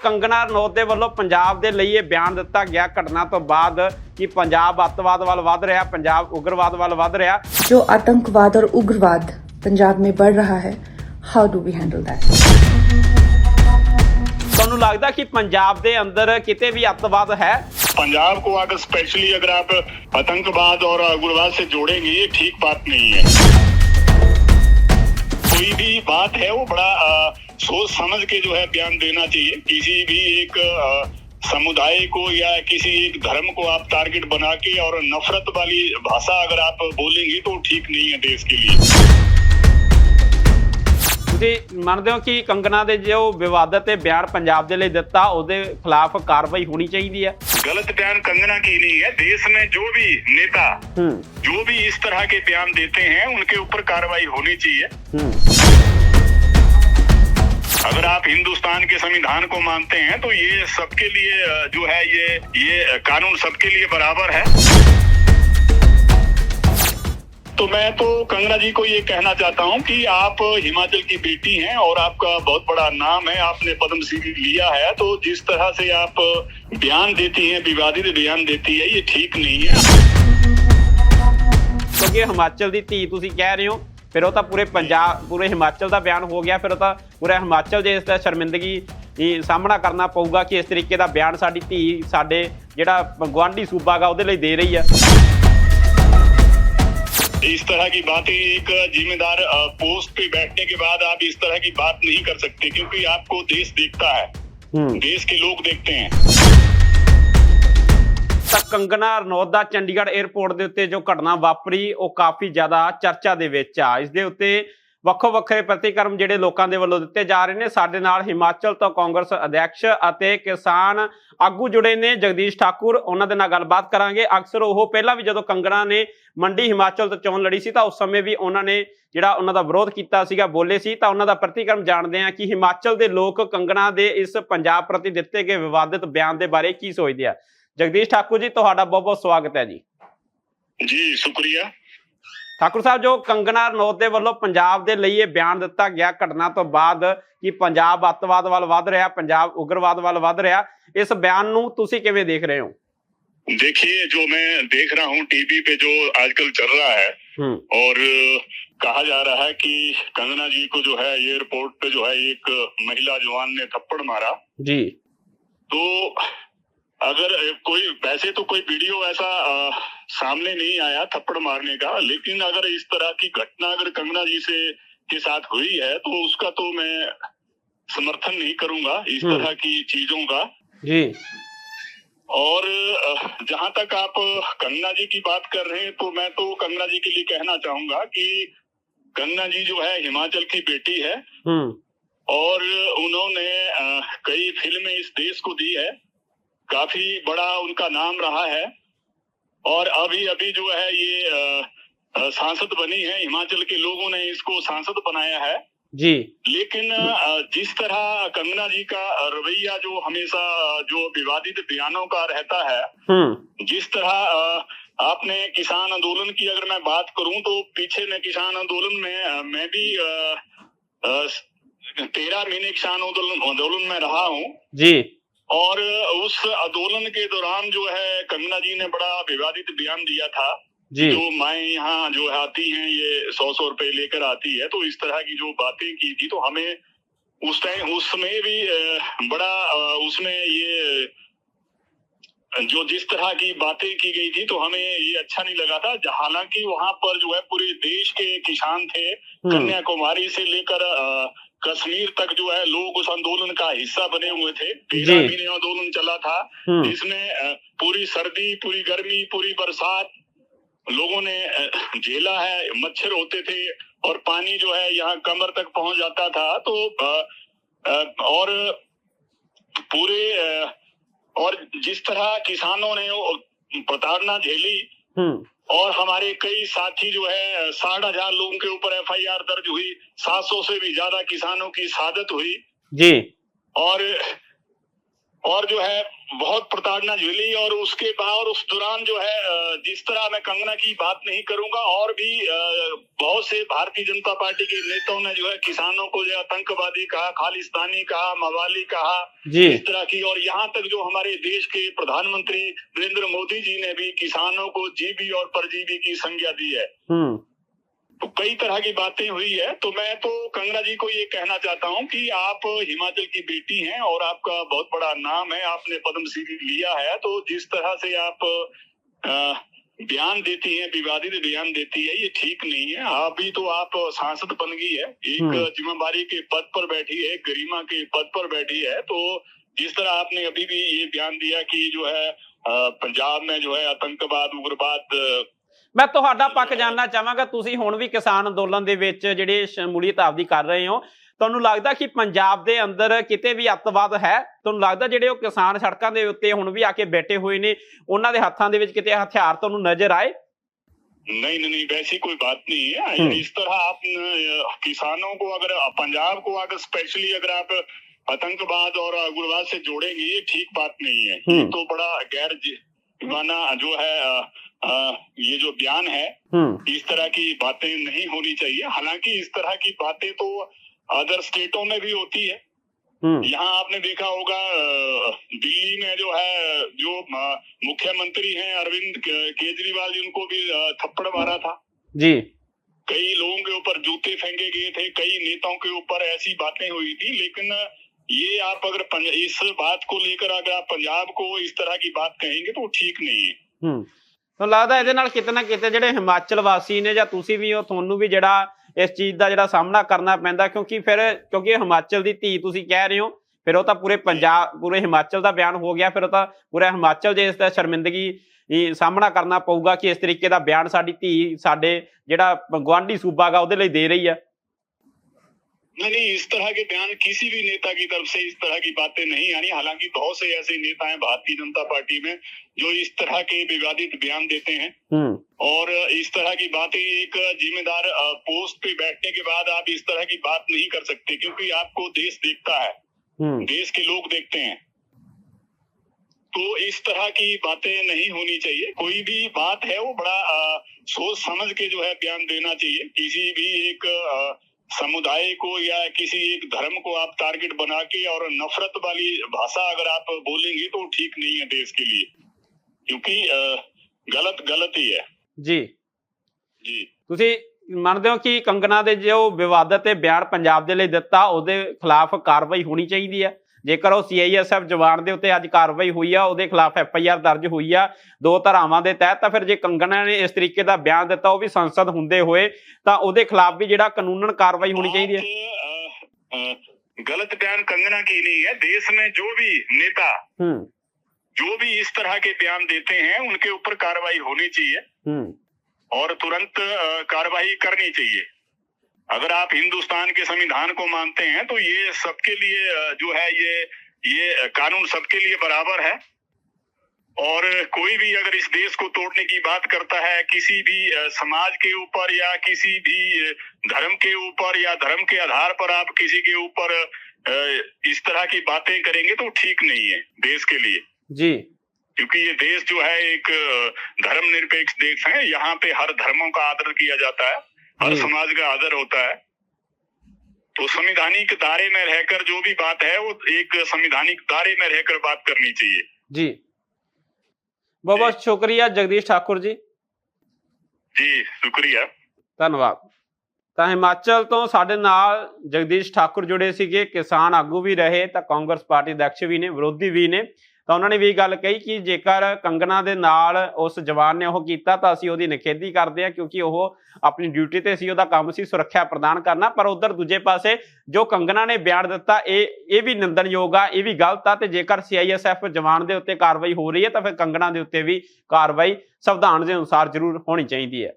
ਕੰਗਨਾ ਰਣੌਤ ਦੇ ਵੱਲੋਂ ਪੰਜਾਬ ਦੇ ਲਈ ਇਹ ਬਿਆਨ ਦਿੱਤਾ ਗਿਆ ਘਟਨਾ ਤੋਂ ਬਾਅਦ ਕਿ ਪੰਜਾਬ ਅੱਤਵਾਦ ਵੱਲ ਵੱਧ ਰਿਹਾ ਪੰਜਾਬ ਉਗਰਵਾਦ ਵੱਲ ਵੱਧ ਰਿਹਾ जो आतंकवाद और उग्रवाद पंजाब में बढ़ रहा है how do we handle that ਤੁਹਾਨੂੰ ਲੱਗਦਾ ਕਿ ਪੰਜਾਬ ਦੇ ਅੰਦਰ ਕਿਤੇ ਵੀ ਅੱਤਵਾਦ ਹੈ पंजाब को अगर स्पेशली अगर आप आतंकवाद और उग्रवाद से जोड़ेंगे ये ठीक बात नहीं है कोई भी बात है वो बड़ा अ, सोच समझ के जो है बयान देना चाहिए किसी भी एक अ, समुदाय को या किसी एक धर्म को आप टारगेट बना के और नफरत वाली भाषा अगर आप बोलेंगे तो ठीक नहीं है देश के लिए ਤੁਸੀਂ ਮੰਨਦੇ ਹੋ ਕਿ ਕੰਗਨਾ ਦੇ ਜੋ ਵਿਵਾਦਤ ਇਹ ਬਿਆਨ ਪੰਜਾਬ ਦੇ ਲਈ ਦਿੱਤਾ ਉਹਦੇ ਖਿਲਾਫ ਕਾਰਵਾਈ ਹੋਣੀ ਚਾਹੀਦੀ ਹੈ गलत बयान कंगना की नहीं है। देश में जो भी नेता जो भी इस तरह के बयान देते हैं उनके ऊपर कार्रवाई होनी चाहिए। अगर आप हिंदुस्तान के संविधान को मानते हैं तो ये सबके लिए जो है ये ये कानून सबके लिए बराबर है। तो मैं तो कंगना जी को ये कहना चाहता हूँ कि आप हिमाचल की बेटी हैं और आपका बहुत बड़ा नाम है आपने पद्म श्री लिया है तो जिस तरह से आप बयान देती हैं विवादित बयान देती है ये ठीक नहीं है ਕਿਉਂਕਿ ਹਿਮਾਚਲ ਦੀ ਧੀ ਤੁਸੀਂ ਕਹਿ ਰਹੇ ਹੋ ਫਿਰ ਉਹ ਤਾਂ ਪੂਰੇ ਪੰਜਾਬ ਪੂਰੇ ਹਿਮਾਚਲ ਦਾ ਬਿਆਨ ਹੋ ਗਿਆ ਫਿਰ ਉਹ ਤਾਂ ਪੂਰਾ ਹਿਮਾਚਲ ਜੇ ਇਸ ਦਾ ਸ਼ਰਮਿੰਦਗੀ ਇਹ ਸਾਹਮਣਾ ਕਰਨਾ ਪਊਗਾ ਕਿ ਇਸ ਤਰੀਕੇ ਦਾ ਬਿਆਨ ਸਾਡੀ ਧੀ ਸਾਡੇ ਜਿਹੜਾ ਗਵਾਂਢੀ ਸੂਬਾ ਗਾ ਉਹਦੇ ਲਈ ਦੇ ਰਹੀ ਆ इस तरह की बातें एक जिम्मेदार पोस्ट पे बैठने के बाद आप इस तरह की बात नहीं कर सकते क्योंकि आपको देश देखता है देश के लोग देखते हैं ਤਾਂ ਕੰਗਨਾ ਰਣੌਤ ਦਾ ਚੰਡੀਗੜ੍ਹ 에ਅਰਪੋਰਟ ਦੇ ਉੱਤੇ ਜੋ ਘਟਨਾ ਵਾਪਰੀ ਉਹ ਕਾਫੀ ਜ਼ਿਆਦਾ ਚਰਚਾ ਦੇ ਵਿੱਚ ਆ ਇਸ ਦੇ ਉੱਤੇ ਵੱਖੋ ਵੱਖਰੇ ਪ੍ਰਤੀਕਰਮ ਜਿਹੜੇ ਲੋਕਾਂ ਦੇ ਵੱਲੋਂ ਦਿੱਤੇ ਜਾ ਰਹੇ ਨੇ। ਸਾਡੇ ਨਾਲ ਹਿਮਾਚਲ ਤੋਂ ਕਾਂਗਰਸ ਅਧਿਆਕਸ਼ ਅਤੇ ਕਿਸਾਨ ਆਗੂ ਜੁੜੇ ਨੇ। ਜਗਦੀਸ਼ ਠਾਕੁਰ, ਉਹਨਾਂ ਦੇ ਨਾਲ ਗੱਲਬਾਤ ਕਰਾਂਗੇ। ਅਕਸਰ ਉਹ ਪਹਿਲਾਂ ਵੀ ਜਦੋਂ ਕੰਗਣਾ ਨੇ ਮੰਡੀ ਹਿਮਾਚਲ ਤੋਂ ਚੋਣ ਲੜੀ ਸੀ ਤਾਂ ਉਸ ਸਮੇਂ ਵੀ ਉਹਨਾਂ ਨੇ ਜਿਹੜਾ ਉਹਨਾਂ ਦਾ ਵਿਰੋਧ ਕੀਤਾ ਸੀਗਾ, ਬੋਲੇ ਸੀ। ਤਾਂ ਉਹਨਾਂ ਦਾ ਪ੍ਰਤੀਕਰਮ ਜਾਣਦੇ ਆ ਕਿ ਹਿਮਾਚਲ ਦੇ ਲੋਕ ਕੰਗਣਾ ਦੇ ਇਸ ਪੰਜਾਬ ਪ੍ਰਤੀ ਦਿੱਤੇ ਗਏ ਵਿਵਾਦਿਤ ਬਿਆਨ ਦੇ ਬਾਰੇ ਕੀ ਸੋਚਦੇ ਆ। ਜਗਦੀਸ਼ ਠਾਕੁਰ ਜੀ, ਤੁਹਾਡਾ ਬਹੁਤ ਬਹੁਤ ਸਵਾਗਤ ਹੈ ਜੀ। ਜੀ, ਸ਼ੁਕਰੀਆ। ਠਾਕੁਰ ਸਾਹਿਬ ਜੋ ਕੰਗਨਾ ਰਣੌਤ ਦੇ ਵੱਲੋਂ ਪੰਜਾਬ ਦੇ ਲਈ ਇਹ ਬਿਆਨ ਦਿੱਤਾ ਗਿਆ ਘਟਨਾ ਤੋਂ ਬਾਅਦ ਕਿ ਪੰਜਾਬ ਅੱਤਵਾਦ ਵੱਲ ਵੱਧ ਰਿਹਾ ਪੰਜਾਬ ਉਗਰਵਾਦ ਵੱਲ ਵੱਧ ਰਿਹਾ ਇਸ ਬਿਆਨ ਨੂੰ ਤੁਸੀਂ ਕਿਵੇਂ ਦੇਖ ਰਹੇ ਹੋ देखिए जो मैं देख रहा हूँ टीवी पे जो आजकल चल रहा है ਹੂੰ और कहा जा रहा है कि कंगना जी को जो है एयरपोर्ट पे जो है एक महिला जवान ने थप्पड़ मारा ਜੀ तो अगर कोई वैसे तो कोई वीडियो ऐसा अ, सामने नहीं आया थप्पड़ मारने का लेकिन अगर इस तरह की घटना अगर कंगना जी से के साथ हुई है तो उसका तो मैं समर्थन नहीं करूँगा इस हम्म। तरह की चीज़ों का। ਜੀ और जहाँ तक आप कंगना जी की बात कर रहे हैं तो मैं तो कंगना जी के लिए कहना चाहूँगा कि कंगना जी जो है हिमाचल की बेटी है। और उन्होंने कई फ़िल्में इस देश को दी है। काफ़ी बड़ा उनका नाम रहा है। और अभी अभी जो है ये सांसद बनी है हिमाचल के लोगों ने इसको सांसद बनाया है। जी। लेकिन जिस तरह कंगना जी का रवैया जो हमेशा जो विवादित बयानों का रहता है हम्म। जिस तरह आपने किसान आंदोलन की अगर मैं बात करूँ तो पीछे में किसान आंदोलन में मैं भी तेरह महीने किसान आंदोलन में रहा हूँ। जी। और उस आंदोलन के दौरान जो है कंगना जी ने बड़ा विवादित बयान दिया था ਜੀ जो माए यहाँ जो आती हैं ये सौ सौ रुपए लेकर आती है तो इस तरह की जो बातें की थी तो हमें उस टाइम उसमें भी बड़ा उसमें ये जो जिस तरह की बातें की गई थी तो हमें ये अच्छा नहीं लगा था हालाँकि वहाँ पर जो है पूरे देश के किसान थे हम्म। कन्याकुमारी से लेकर कश्मीर तक जो है लोग उस आंदोलन का हिस्सा बने हुए थे। तेरह महीने आंदोलन चला था जिसमें पूरी सर्दी पूरी गर्मी पूरी बरसात लोगों ने झेला है मच्छर होते थे और पानी जो है यहाँ कमर तक पहुँच जाता था। तो और पूरे और जिस तरह किसानों ने प्रताड़ना झेली हम्म। और हमारे कई साथी जो है साठ हज़ार लोगों के ऊपर एफआईआर दर्ज हुई। 700 से भी ज़्यादा किसानों की शहादत हुई। जी। और और जो है बहुत प्रताड़ना झेली और उसके बाद और उस दौरान जो है जिस तरह मैं कंगना की बात नहीं करूँगा और भी बहुत से भारतीय जनता पार्टी के नेताओं ने जो है किसानों को जो है आतंकवादी कहा खालिस्तानी कहा मवाली कहा जी। इस तरह की और यहाँ तक जो हमारे देश के प्रधानमंत्री नरेंद्र मोदी जी ने भी किसानों को जीबी और परजीवी की संज्ञा दी है। हम्म। कई तरह की बातें हुई है। तो मैं तो कंगना जी को ये कहना चाहता हूँ कि आप हिमाचल की बेटी हैं और आपका बहुत बड़ा नाम है आपने पद्मश्री लिया है। तो जिस तरह से आप बयान देती हैं विवादित बयान देती है ये ठीक नहीं है। अभी तो आप सांसद बन गई है। एक हम्म। ज़िम्मेदारी के पद पर बैठी है गरिमा के पद पर बैठी है। तो जिस तरह आपने अभी भी ये बयान दिया कि जो है पंजाब में जो है आतंकवाद उग्रवाद ਮੈਂ ਤੁਹਾਡਾ ਪੱਖ ਜਾਨਣਾ ਚਾਹਾਂਗਾ ਤੁਸੀਂ ਹੁਣ ਵੀ ਕਿਸਾਨ ਅੰਦੋਲਨ ਦੇ ਵਿੱਚ ਜਿਹੜੇ ਸ਼ਮੂਲੀਅਤ ਆਪਦੀ ਕਰ ਰਹੇ ਹੋ ਤੁਹਾਨੂੰ ਲੱਗਦਾ ਕਿ ਪੰਜਾਬ ਦੇ ਅੰਦਰ ਕਿਤੇ ਵੀ ਅੱਤਵਾਦ ਹੈ ਤੁਹਾਨੂੰ ਲੱਗਦਾ ਜਿਹੜੇ ਉਹ ਕਿਸਾਨ ਸੜਕਾਂ ਦੇ ਉੱਤੇ ਹੁਣ ਵੀ ਆ ਕੇ ਬੈਠੇ ਹੋਏ ਨੇ ਉਹਨਾਂ ਦੇ ਹੱਥਾਂ ਦੇ ਵਿੱਚ ਕਿਤੇ ਹਥਿਆਰ ਤੁਹਾਨੂੰ ਨਜ਼ਰ ਆਏ नहीं नहीं नहीं वैसी कोई बात नहीं है हम्म। इस तरह आप अ, किसानों को अगर पंजाब को अगर स्पेशली अगर आप आतंकवाद और उग्रवाद से जोड़ेंगे ये ठीक बात नहीं है ये हम्म। तो बड़ा गैर पुराना जो है आ, ये जो बयान है हम्म। इस तरह की बातें नहीं होनी चाहिए। हालाँकि इस तरह की बातें तो अदर स्टेटों में भी होती है। हम्म। यहाँ आपने देखा होगा दिल्ली में जो है जो मुख्यमंत्री हैं अरविंद केजरीवाल जी उनको भी थप्पड़ मारा था। जी। कई लोगों के ऊपर जूते फेंके गए थे कई नेताओं के ऊपर ऐसी बातें हुई थी लेकिन ये आप अगर पंज- इस बात को लेकर अगर आप पंजाब को इस तरह की बात कहेंगे तो वो ठीक नहीं है ਹੂੰ ਤੁਹਾਨੂੰ ਲੱਗਦਾ ਇਹਦੇ ਨਾਲ ਕਿਤੇ ਨਾ ਕਿਤੇ ਜਿਹੜੇ ਹਿਮਾਚਲ ਵਾਸੀ ਨੇ ਜਾਂ ਤੁਸੀਂ ਵੀ ਹੋ ਤੁਹਾਨੂੰ ਵੀ ਜਿਹੜਾ ਇਸ ਚੀਜ਼ ਦਾ ਜਿਹੜਾ ਸਾਹਮਣਾ ਕਰਨਾ ਪੈਂਦਾ ਕਿਉਂਕਿ ਫਿਰ ਕਿਉਂਕਿ ਇਹ ਹਿਮਾਚਲ ਦੀ ਧੀ ਤੁਸੀਂ ਕਹਿ ਰਹੇ ਹੋ ਫਿਰ ਉਹ ਤਾਂ ਪੂਰੇ ਪੰਜਾਬ ਪੂਰੇ ਹਿਮਾਚਲ ਦਾ ਬਿਆਨ ਹੋ ਗਿਆ ਫਿਰ ਉਹ ਤਾਂ ਪੂਰਾ ਹਿਮਾਚਲ ਜੇ ਇਸ ਦਾ ਸ਼ਰਮਿੰਦਗੀ ਇਹ ਸਾਹਮਣਾ ਕਰਨਾ ਪਊਗਾ ਕਿ ਇਸ ਤਰੀਕੇ ਦਾ ਬਿਆਨ ਸਾਡੀ ਧੀ ਸਾਡੇ ਜਿਹੜਾ ਗਵਾਂਢੀ ਸੂਬਾ ਗਾ ਉਹਦੇ ਲਈ ਦੇ ਰਹੀ ਆ नहीं नहीं इस तरह के बयान किसी भी नेता की तरफ़ से इस तरह की बातें नहीं आनी हालाँकि बहुत से ऐसे नेता हैं भारतीय जनता पार्टी में जो इस तरह के विवादित बयान देते हैं। और इस तरह की बातें एक जिम्मेदार पोस्ट पे बैठने के बाद आप इस तरह की बात नहीं कर सकते क्योंकि आपको देश देखता है। देश के लोग देखते हैं। तो इस तरह की बातें नहीं होनी चाहिए। कोई भी बात है वो बड़ा अ, सोच समझ के जो है बयान देना चाहिए। किसी भी एक अ, समुदाय को या किसी एक धर्म को आप टारगेट बना के और नफरत वाली भाषा अगर आप बोलेंगे तो वो ठीक नहीं है देश के लिए क्योंकि अ, गलत गलत ही है ਜੀ जी ਤੁਸੀਂ ਮੰਨਦੇ ਹੋ ਕਿ ਕੰਗਨਾ ਦੇ ਜੋ ਵਿਵਾਦਤ ਤੇ ਬਿਆਨ ਪੰਜਾਬ ਦੇ ਲਈ ਦਿੱਤਾ ਉਹਦੇ ਖਿਲਾਫ ਕਾਰਵਾਈ ਹੋਣੀ ਚਾਹੀਦੀ ਹੈ ਜੇਕਰ ਉਹ ਸੀਆਈਐਸਐਫ ਜਵਾਨ ਦੇ ਉੱਤੇ ਅੱਜ ਕਾਰਵਾਈ ਹੋਈ ਆ ਉਹਦੇ ਖਿਲਾਫ ਐਫਆਈਆਰ ਦਰਜ ਹੋਈ ਆ ਦੋ ਧਾਰਾਵਾਂ ਦੇ ਤਹਿਤ ਤਾਂ ਫਿਰ ਜੇ ਕੰਗਨਾ ਨੇ ਇਸ ਤਰੀਕੇ ਦਾ ਬਿਆਨ ਦਿੱਤਾ ਉਹ ਵੀ ਸੰਸਦ ਹੁੰਦੇ ਹੋਏ ਤਾਂ ਉਹਦੇ ਖਿਲਾਫ ਵੀ ਜਿਹੜਾ ਕਾਨੂੰਨਨ ਕਾਰਵਾਈ ਹੋਣੀ ਚਾਹੀਦੀ ਹੈ बात, अ, अ, गलत बयान कंगना की नहीं है देश में जो भी नेता ਹੂੰ जो भी इस तरह के बयान देते हैं उनके ऊपर कार्रवाई होनी चाहिए ਹੂੰ और तुरंत अ, कार्रवाई करनी चाहिए अगर आप हिंदुस्तान के संविधान को मानते हैं तो ये सबके लिए जो है ये ये कानून सबके लिए बराबर है। और कोई भी अगर इस देश को तोड़ने की बात करता है किसी भी समाज के ऊपर या किसी भी धर्म के ऊपर या धर्म के आधार पर आप किसी के ऊपर इस तरह की बातें करेंगे तो ठीक नहीं है देश के लिए। जी। क्योंकि ये देश जो है एक धर्म निरपेक्ष देश है यहाँ पे हर धर्मों का आदर किया जाता है। हर जी। समाज का आदर होता है तो संवैधानिक दायरे में रहकर जो भी बात है वो एक संवैधानिक दायरे में रहकर बात करनी चाहिए ਜੀ ਬਹੁਤ ਬਹੁਤ ਸ਼ੁਕਰੀਆ ਜਗਦੀਸ਼ ਠਾਕੁਰ ਜੀ जी शुक्रिया ਧੰਨਵਾਦ ਤਾਂ ਹਿਮਾਚਲ ਤੋਂ ਸਾਡੇ ਨਾਲ ਜਗਦੀਸ਼ ਠਾਕੁਰ ਜੁੜੇ ਸੀਗੇ ਕਿਸਾਨ ਆਗੂ ਵੀ ਰਹੇ ਤਾਂ ਕਾਂਗਰਸ ਪਾਰਟੀ ਦੇ ਅਧਿਕਸ਼ ਵੀ ਨੇ ਵਿਰੋਧੀ ਵੀ ਨੇ ਤਾਂ ਉਹਨਾਂ ਨੇ ਵੀ ਇਹ ਗੱਲ ਕਹੀ ਕਿ ਜੇਕਰ ਕੰਗਣਾ ਦੇ ਨਾਲ ਉਸ ਜਵਾਨ ਨੇ ਉਹ ਕੀਤਾ ਤਾਂ ਅਸੀਂ ਉਹਦੀ ਨਿਖੇਧੀ ਕਰਦੇ ਹਾਂ ਕਿਉਂਕਿ ਉਹ ਆਪਣੀ ਡਿਊਟੀ ਤੇ ਸੀ, ਉਹਦਾ ਕੰਮ ਸੀ, ਸੁਰੱਖਿਆ ਪ੍ਰਦਾਨ ਕਰਨਾ। ਪਰ ਉਧਰ ਦੂਜੇ ਪਾਸੇ ਜੋ ਕੰਗਣਾ ਨੇ ਬਿਆਨ ਦਿੱਤਾ, ਇਹ ਇਹ ਵੀ ਨਿੰਦਣਯੋਗ ਆ, ਇਹ ਵੀ ਗਲਤ ਆ ਤੇ ਜੇਕਰ ਸੀਆਈਐਸਐਫ ਜਵਾਨ ਦੇ ਉੱਤੇ ਕਾਰਵਾਈ ਹੋ ਰਹੀ ਹੈ ਤਾਂ ਫਿਰ ਕੰਗਣਾ ਦੇ ਉੱਤੇ ਵੀ ਕਾਰਵਾਈ ਸੰਵਿਧਾਨ ਦੇ ਅਨੁਸਾਰ ਜ਼ਰੂਰ ਹੋਣੀ ਚਾਹੀਦੀ ਹੈ।